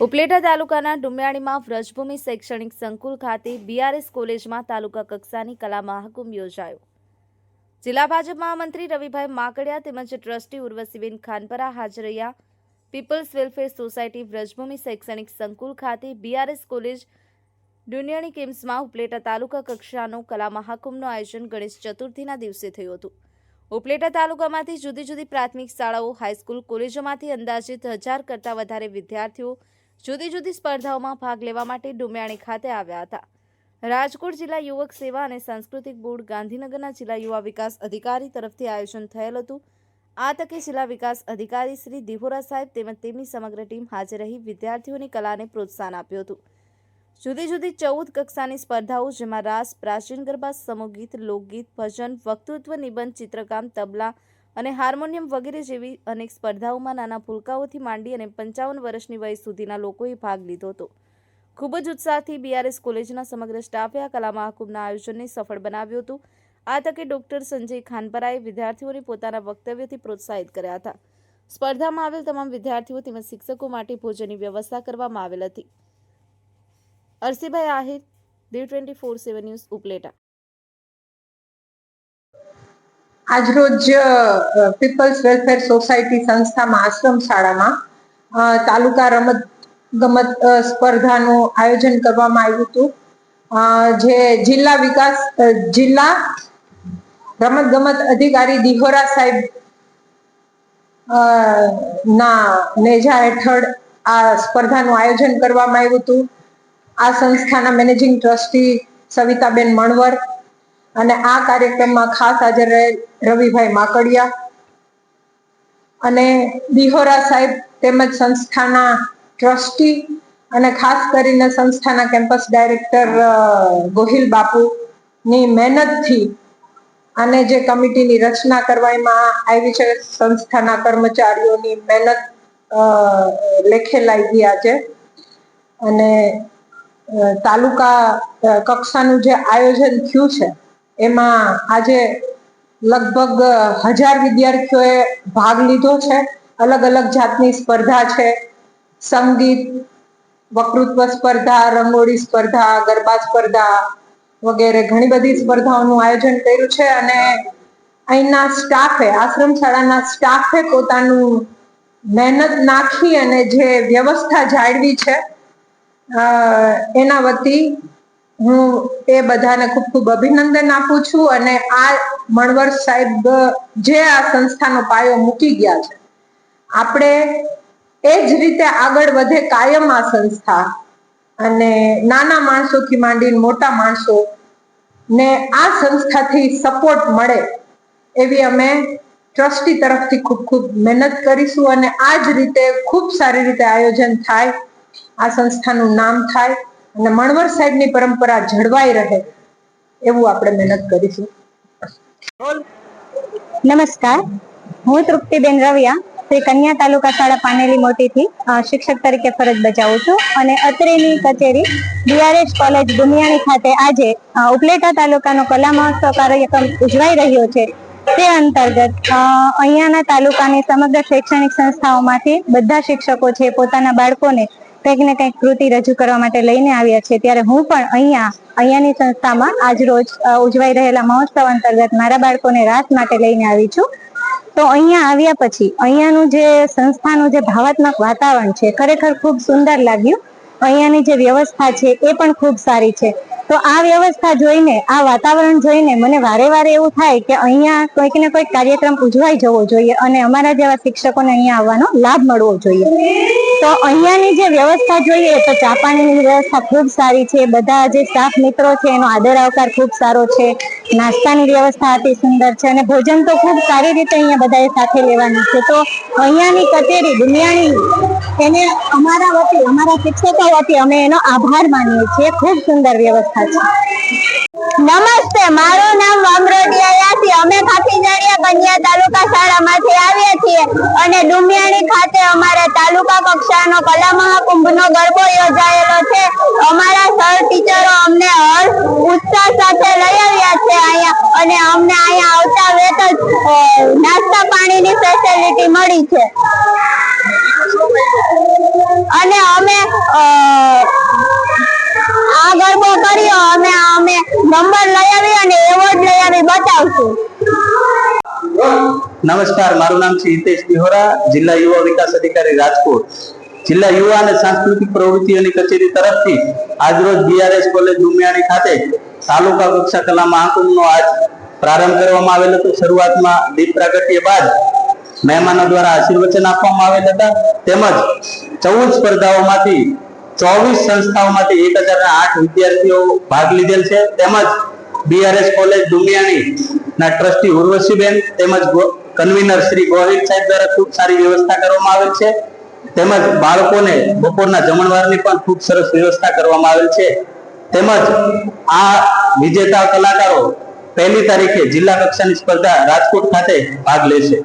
ઉપલેટા તાલુકાના ડુમિયાણીમાં વ્રજભૂમિ શૈક્ષણિક સંકુલ ખાતે બીઆરએસ કોલેજમાં તાલુકા કક્ષાની કલા મહાકુંભ યોજાયો. જિલ્લા ભાજપ મહામંત્રી રવિભાઈ માકડિયા તેમજ ટ્રસ્ટી ઉર્વશીબેન ખાનપરા હાજર રહ્યા. પીપલ્સ વેલફેર સોસાયટી વ્રજભૂમિ શૈક્ષણિક સંકુલ ખાતે બીઆરએસ કોલેજ ડુનિયાણી કેમ્સમાં ઉપલેટા તાલુકા કક્ષાનો કલા મહાકુંભનું આયોજન ગણેશ ચતુર્થીના દિવસે થયું હતું. ઉપલેટા તાલુકામાંથી જુદી જુદી પ્રાથમિક શાળાઓ, હાઈસ્કૂલ, કોલેજોમાંથી અંદાજિત હજાર કરતાં વધારે વિદ્યાર્થીઓ જુદી જુદી સ્પર્ધાઓમાં ભાગ લેવા માટે ડુમિયાણી ખાતે આવ્યા હતા. રાજકોટ જિલ્લા યુવક સેવા અને સાંસ્કૃતિક બોર્ડ ગાંધીનગરના જિલ્લા યુવા વિકાસ અધિકારી તરફથી આયોજન થયેલ હતું. આ તકે જિલ્લા વિકાસ અધિકારી શ્રી દિહોરા સાહેબ તેમજ તેમની સમગ્ર ટીમ હાજર રહી વિદ્યાર્થીઓની કલાને પ્રોત્સાહન આપ્યું હતું. જુદી જુદી ચૌદ કક્ષાની સ્પર્ધાઓ, જેમાં રાસ, પ્રાચીન ગરબા, સમૂહગીત, લોકગીત, ભજન, વક્તૃત્વ નિબંધ, ચિત્રકામ, તબલા અને હાર્મોનિયમ વગેરે જેવી અનેક સ્પર્ધાઓમાં નાના ભૂલકાઓથી માંડી અને પંચાવન વર્ષની વય સુધીના લોકોએ ભાગ લીધો હતો. ખૂબ જ ઉત્સાહથી બીઆરએસ કોલેજના સમગ્ર સ્ટાફે આ કલા મહાકુંભના આયોજનને સફળ બનાવ્યું હતું. આ તકે ડોક્ટર સંજય ખાનપરાએ વિદ્યાર્થીઓને પોતાના વક્તવ્યથી પ્રોત્સાહિત કર્યા હતા. સ્પર્ધામાં આવેલ તમામ વિદ્યાર્થીઓ તેમજ શિક્ષકો માટે ભોજનની વ્યવસ્થા કરવામાં આવેલ હતી. Arsibhai Ahir, Diu twenty four seven news, Upleta. આજરોજ પીપલ્સ વેલફેર સોસાયટી સંસ્થામાં આશ્રમ શાળામાં તાલુકા રમત ગમત સ્પર્ધાનું આયોજન કરવામાં આવ્યું હતું. જે જિલ્લા વિકાસ જિલ્લા રમત ગમત અધિકારી દિહોરા સાહેબ ના, નેજા હેઠળ આ સ્પર્ધાનું આયોજન કરવામાં આવ્યું હતું. આ સંસ્થાના મેનેજિંગ ટ્રસ્ટી સવિતાબેન મણવર અને આ કાર્યક્રમમાં ખાસ હાજર રહેલ રવિભાઈ માકડિયા અને દિહોરા સાહેબ તેમજ સંસ્થાના ટ્રસ્ટી અને ખાસ કરીને સંસ્થાના કેમ્પસ ડાયરેક્ટર ગોહિલ બાપુની મહેનતથી અને જે કમિટીની રચના કરવામાં આવી છે સંસ્થાના કર્મચારીઓની મહેનત લેખે લાગી આજે અને તાલુકા કક્ષાનું જે આયોજન થયું છે, એમાં આજે લગભગ હજાર વિદ્યાર્થીઓએ ભાગ લીધો છે. અલગ અલગ જાતની સ્પર્ધા છે. સંગીત, વક્તૃત્વ સ્પર્ધા, રંગોળી સ્પર્ધા, ગરબા સ્પર્ધા વગેરે ઘણી બધી સ્પર્ધાઓનું આયોજન કર્યું છે અને અહીંના સ્ટાફે આશ્રમ શાળાના સ્ટાફે પોતાનું મહેનત નાખી અને જે વ્યવસ્થા જાળવી છે એના વતી હું એ બધાને ખૂબ ખૂબ અભિનંદન આપું છું અને આ મણવર સાહેબ જે આ સંસ્થાનો પાયો મૂકી ગયા છે. આપણે એ જ રીતે આગળ વધે કાયમ આ સંસ્થા અને નાના માણસોથી માંડીને મોટા માણસો ને આ સંસ્થાથી સપોર્ટ મળે એવી અમે ટ્રસ્ટી તરફથી ખૂબ ખૂબ મહેનત કરીશું અને આ જ રીતે ખૂબ સારી રીતે આયોજન થાય આ સંસ્થાનું નામ થાય અને મણવર સાહેબની પરંપરા જળવાઈ રહે એવું આપણે મહેનત કરીશું. નમસ્કાર. હું તૃપ્તિબેન રવિયા, શ્રી કન્યા તાલુકા શાળા પાનેલી મોટીથી શિક્ષક તરીકે ફરજ બજાવું છું અને અત્રેની કચેરી બીઆરએસ કોલેજ દુનિયાની ખાતે આજે ઉપલેટા તાલુકાનો કલા મહોત્સવ કાર્યક્રમ ઉજવાઈ રહ્યો છે. તે અંતર્ગત અહીંયાના તાલુકાની સમગ્ર શૈક્ષણિક સંસ્થાઓમાંથી બધા શિક્ષકો છે પોતાના બાળકોને કંઈક ને કંઈક કૃતિ રજૂ કરવા માટે લઈને આવ્યા છે. ત્યારે હું પણ અહીંયા, અહીંયાની સંસ્થામાં આજ રોજ ઉજવાઈ રહેલા મહોત્સવ અંતર્ગત મારા બાળકોને રાસ માટે લઈને આવી છું. તો અહીંયા આવ્યા પછી, અહીંયાનું જે સંસ્થાનું જે ભાવાત્મક વાતાવરણ છે, ખરેખર ખૂબ સુંદર લાગ્યું. અહીંયાની જે વ્યવસ્થા છે એ પણ ખૂબ સારી છે. તો આ વ્યવસ્થા જોઈને, આ વાતાવરણ જોઈને મને વારે વારે એવું થાય કે અહીંયા કોઈક ને કોઈક કાર્યક્રમ ઉજવાઈ જવો જોઈએ અને અમારા જેવા શિક્ષકોને અહીંયા આવવાનો લાભ મળવો જોઈએ. તો અહીંયાની જે વ્યવસ્થા જોઈએ તો ચા પાણીની વ્યવસ્થા ખૂબ સારી છે. બધા જે સ્ટાફ મિત્રો છે, એનો આદર આવકાર ખૂબ સારો છે. નાસ્તાની વ્યવસ્થા અતિ સુંદર છે અને ભોજન તો ખૂબ સારી રીતે અહીંયા બધાએ સાથે લેવાનું છે. તો અહીંયાની કચેરી, દુનિયાની એને અમારા વતી, અમારા શિક્ષકો વતી અમે એનો આભાર માનીએ છીએ. ખૂબ સુંદર વ્યવસ્થા નમસ્તે, મારું નામ વામરોડિયા યાસી. અમે ખાખીજાડિયા કન્યા તાલુકા શાળામાંથી આવ્યા છીએ અને ડુમિયાણી ખાતે અમારે તાલુકા કક્ષાનો કલા મહાકુંભનો ગરબો યોજાયેલો છે. અમારા સર ટીચરો અમને હર ઉત્સાહ સાથે લઈ આવ્યા છે અહીંયા અને અમને અહીંયા આવતા વેત જ નાસ્તા પાણીની ફેસિલિટી મળી છે. નંબર લઈ આવી અને એવોર્ડ લઈ આવી બતાવશું નમસ્કાર, મારું નામ છે હિતેશ દિહોરા જિલ્લા યુવા વિકાસ અધિકારી રાજકોટ. જિલ્લા યુવા અને સાંસ્કૃતિક પ્રવૃત્તિઓની કચેરી તરફથી આજરોજ બીઆરએસ કોલેજ ડુમિયાણી ખાતે તાલુકા કક્ષા કલા મહાકુંભનો આજ પ્રારંભ કરવામાં આવેલ હતો. શરૂઆતમાં દીપ પ્રાગટ્ય બાદ મહેમાનો દ્વારા આશીર્વચન આપવામાં આવેલ હતા. તેમજ ચૌદ સ્પર્ધાઓમાંથી ચોવીસ સંસ્થાઓમાંથી એક હજારના આઠ વિદ્યાર્થીઓ ભાગ લીધેલ છે. તેમજ બીઆરએસ કોલેજ દુમિયાણી ના ટ્રસ્ટી ઉર્વશીબેન તેમજ કન્વીનર શ્રી ગોહિલ સાહેબ દ્વારા ખૂબ સારી વ્યવસ્થા કરવામાં આવેલ છે. તેમજ બાળકોને બપોરના જમણવારની પણ ખૂબ સરસ વ્યવસ્થા કરવામાં આવેલ છે. તેમજ આ વિજેતા કલાકારો પહેલી તારીખે જિલ્લા કક્ષાની સ્પર્ધા રાજકોટ ખાતે ભાગ લેશે.